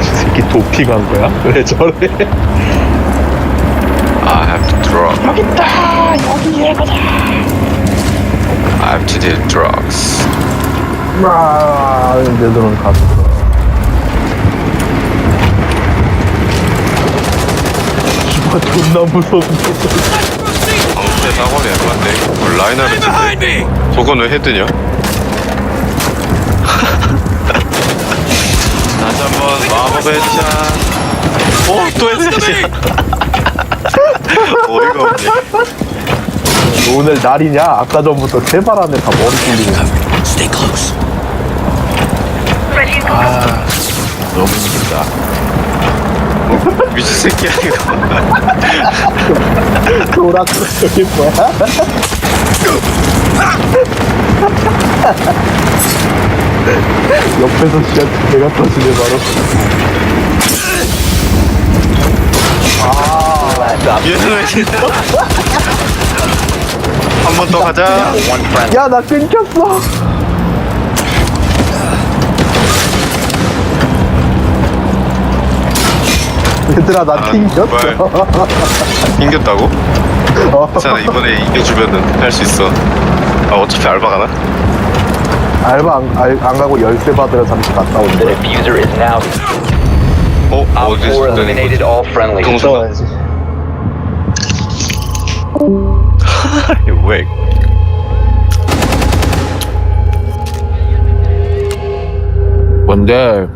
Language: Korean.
이 새끼 도핑한 거야? 왜 저래? I have to drug. 여기 있다 여기에 가자 I have to do drugs. 아, 내 눈은 갔어. 씨발 존나 무서워. 방패 사거리 얼마인데? 뭘 라이너를 치지? 저건 왜 헤드냐? 다시 한번 마법의 차. 오, 또 헤드샷이야. 어이가 없네. 오늘 날이냐? 아까 전부터 세발 안에 다 머리. Stay close. 너무 힘들다. 미친 새끼야, 이거. 도락적인 거야? 옆에서 씨한테 내가 터지네 바로. 얘는 왜 한번 더 가자. 야, 나 끊겼어. 얘들아, 나 아, 튕겼어. 제발. 이겼다고? 어, 괜찮아, 이번에 이겨주면은 할 수 있어. 아, 어차피 알바 가나? 알바 안, 알- 안 가고 열쇠 받으러 잠시 갔다 온대. The diffuser is now 어? Op 어디 4 있는 eliminated all friendlies. 동선 왜? 뭔데?